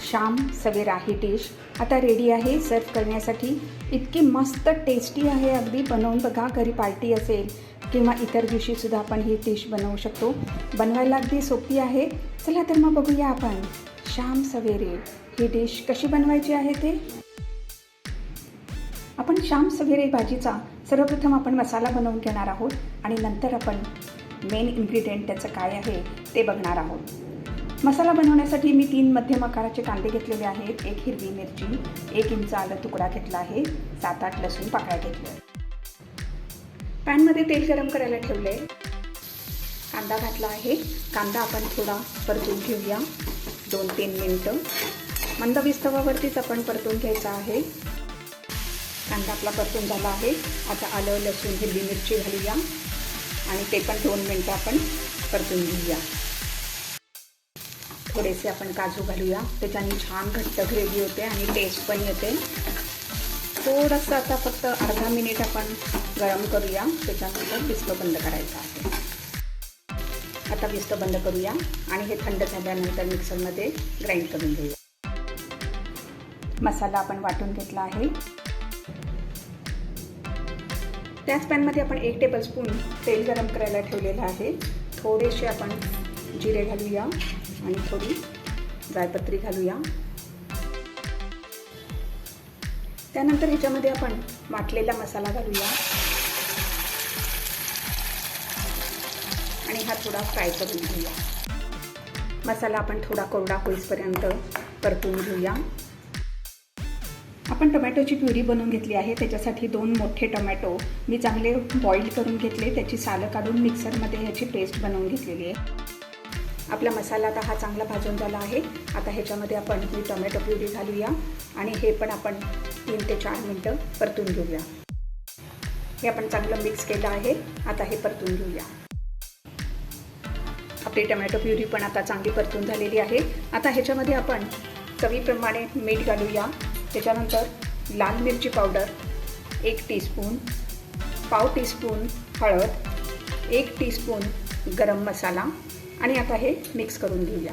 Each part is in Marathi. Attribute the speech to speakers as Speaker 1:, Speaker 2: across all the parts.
Speaker 1: शाम सवेरा ही डिश आता रेडी आहे सर्व करण्यासाठी. इतकी मस्त टेस्टी आहे अगदी बनवून बघा घरी पार्टी असेल किंवा इतर दिवशीसुद्धा आपण ही डिश बनवू शकतो. बनवायला अगदी सोपी आहे. चला तर मग बघूया आपण. शाम सवेरे ही डिश कशी बनवायची आहे ते? आपण शाम सवेरे भाजीचा सर्वप्रथम आपण मसाला बनवून घेणार आहोत आणि नंतर आपण मेन इन्ग्रेडियंट त्याचं काय आहे ते बघणार आहोत. मसाला बनवण्यासाठी मी तीन मध्यम आकाराचे कांदे घेतलेले आहेत. एक हिरवी मिरची एक इंच आलं तुकडा घेतला आहे. सात आठ लसूण पाकळ्या घेतल्या. पॅनमध्ये तेल गरम करायला ठेवले कांदा घातला आहे. कांदा आपण थोडा परतून घेऊया. दोन तीन मिनटं. मंद विस्तवावरतीच आपण परतून घ्यायचा आहे. कांदा आपला परतून झाला आहे. आता आलं लसूण हिरवी मिरची घालूया. आणि ते पण दोन मिनटं आपण परतून घेऊया. थोडेसे आपण काजू घालूया. त्याच्याने छान घट्ट ग्रेव्ही होते आणि टेस्ट पण येते. थोडंसं आता फक्त अर्धा मिनिट आपण गरम करूया. त्याच्यानंतर विस्त बंद करायचं आहे. आता विस्त बंद करूया आणि हे थंड झाल्यानंतर मिक्सरमध्ये ग्राइंड करून घेऊया. मसाला आपण वाटून घेतला आहे. त्याच पॅनमध्ये आपण एक टेबलस्पून तेल गरम करायला ठेवलेलं आहे. थोडेसे आपण जिरे घालूया आणि थोडी जायपत्री घालूया. त्यानंतर ह्याच्यामध्ये आपण वाटलेला मसाला घालूया. आणि हा थोडा फ्राय करून घेऊया. मसाला आपण थोडा कोरडा होईपर्यंत परतून घेऊया. आपण टोमॅटोची प्युरी बनवून घेतली आहे. त्याच्यासाठी दोन मोठे टोमॅटो मी चांगले बॉईल करून घेतले. त्याची सालं काढून मिक्सरमध्ये ह्याची पेस्ट बनवून घेतलेली आहे. आपला मसाला आता हा चांगला भाजून झाला आहे. आता ह्याच्यामध्ये आपण ही टोमॅटो प्युरी घालूया आणि हे पण आपण तीन ते चार मिनटं परतून घेऊया. हे आपण चांगलं मिक्स केलं आहे. आता हे परतून घेऊया. आपली टोमॅटो प्युरी पण आता चांगली परतून झालेली आहे. आता ह्याच्यामध्ये आपण चवीप्रमाणे मीठ घालूया. त्याच्यानंतर लाल मिरची पावडर एक टीस्पून पाव टीस्पून हळद एक टीस्पून गरम मसाला आणि आता हे मिक्स करून घेऊया.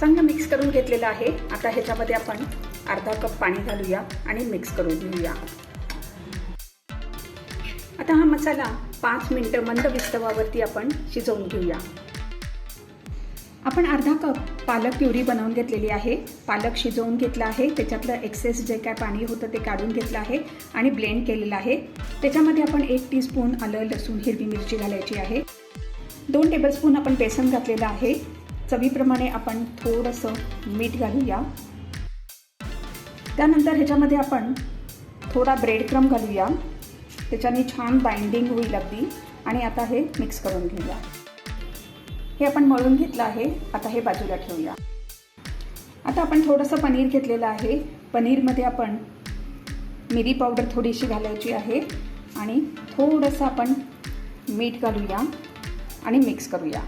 Speaker 1: चांगलं मिक्स करून घेतलेलं आहे. आता ह्याच्यामध्ये आपण अर्धा कप पाणी घालूया आणि मिक्स करून घेऊया. आता हा मसाला पाच मिनटं मंद विस्तवावरती आपण शिजवून घेऊया. आपण अर्धा कप पालक प्युरी बनवून घेतलेली आहे. पालक शिजवून घेतला आहे. त्याच्यातलं एक्सेस जे काय पाणी होतं ते काढून घेतलं आहे आणि ब्लेंड केलेलं आहे. त्याच्यामध्ये आपण एक टीस्पून आलं लसूण हिरवी मिरची घालायची आहे. दोन टेबलस्पून आपण बेसन घातलेलं आहे. चवीप्रमाणे आपण थोडंसं मीठ घालूया. त्यानंतर ह्याच्यामध्ये आपण थोडा ब्रेड क्रम घालूया. त्याच्याने छान बाइंडिंग होईल अगदी. आणि आता हे मिक्स करून घेऊया. हे आपण मळून घेतलं आहे. आता हे बाजूला ठेवूया. आता आपण थोडंसं पनीर घेतलेलं आहे. पनीरमध्ये आपण मिरी पावडर थोडीशी घालायची आहे. आणि थोडंसं आपण मीठ घालूया. आणि मिक्स करूया.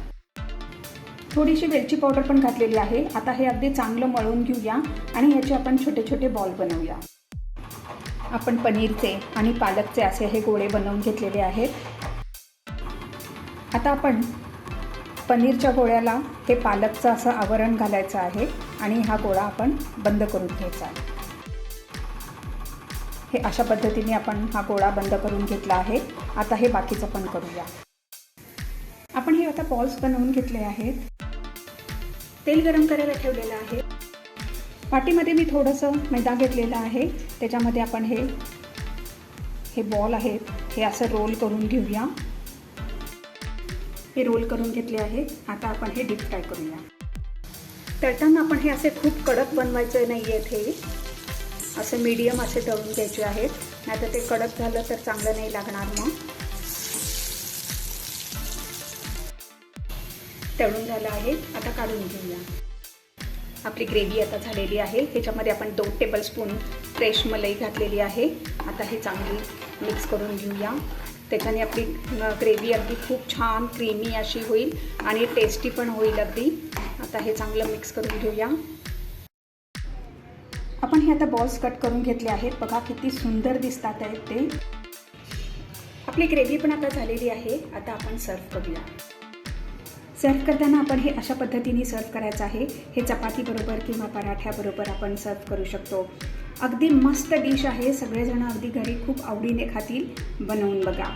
Speaker 1: थोडीशी वेलची पावडर पण घातलेली आहे. आता हे अगदी चांगलं मळून घेऊया आणि याचे आपण छोटे छोटे बॉल बनवूया. आपण पनीरचे आणि पालकचे असे हे गोळे बनवून घेतलेले आहेत. आता आपण पनीरच्या गोळ्याला हे पालकचं असं आवरण घालायचं आहे आणि हा गोळा आपण बंद करून घ्यायचा आहे. हे अशा पद्धतीने आपण हा गोळा बंद करून घेतला आहे. आता हे बाकीचं पण करूया. आपण हे आता बॉल्स बनवून घेतले आहेत. तेल गरम करायला ठेवलेलं आहे. पाटीमध्ये मी थोडंसं मैदा घेतलेला आहे. त्याच्यामध्ये आपण हे हे बॉल आहेत हे असं रोल करून घेऊया. हे रोल करून घेतले आहे. आता आपण हे डीप फ्राय करूया. तळताना आपण हे असे खूप कडक बनवायचे नाही आहेत हे असं मीडियम असे तळून घ्यायचे आहेत. नाहीतर ते कडक झालं तर चांगलं नाही लागणार मग. तळून झालं आहे. आता काढून घेऊया. आपली ग्रेव्ही आता झालेली आहे. ह्याच्यामध्ये आपण दोन टेबलस्पून फ्रेश मलाई घातलेली आहे. आता हे चांगली मिक्स करून घेऊया. त्याच्याने आपली ग्रेव्ही अगदी खूप छान क्रीमी अशी होईल आणि टेस्टी पण होईल अगदी. आता हे चांगलं मिक्स करून घेऊया. आपण हे आता बॉल्स कट करून घेतले आहेत. बघा किती सुंदर दिसतात आहेत ते. आपली ग्रेव्ही पण आता झालेली आहे. आता आपण सर्व करूया. सर्व करताना आपण हे अशा पद्धतीने सर्व करायचं आहे. हे चपातीबरोबर किंवा पराठ्याबरोबर आपण सर्व करू शकतो. अगदी मस्त डिश आहे. सगळेजण अगदी घरी खूप आवडीने खातील. बनवून बघा.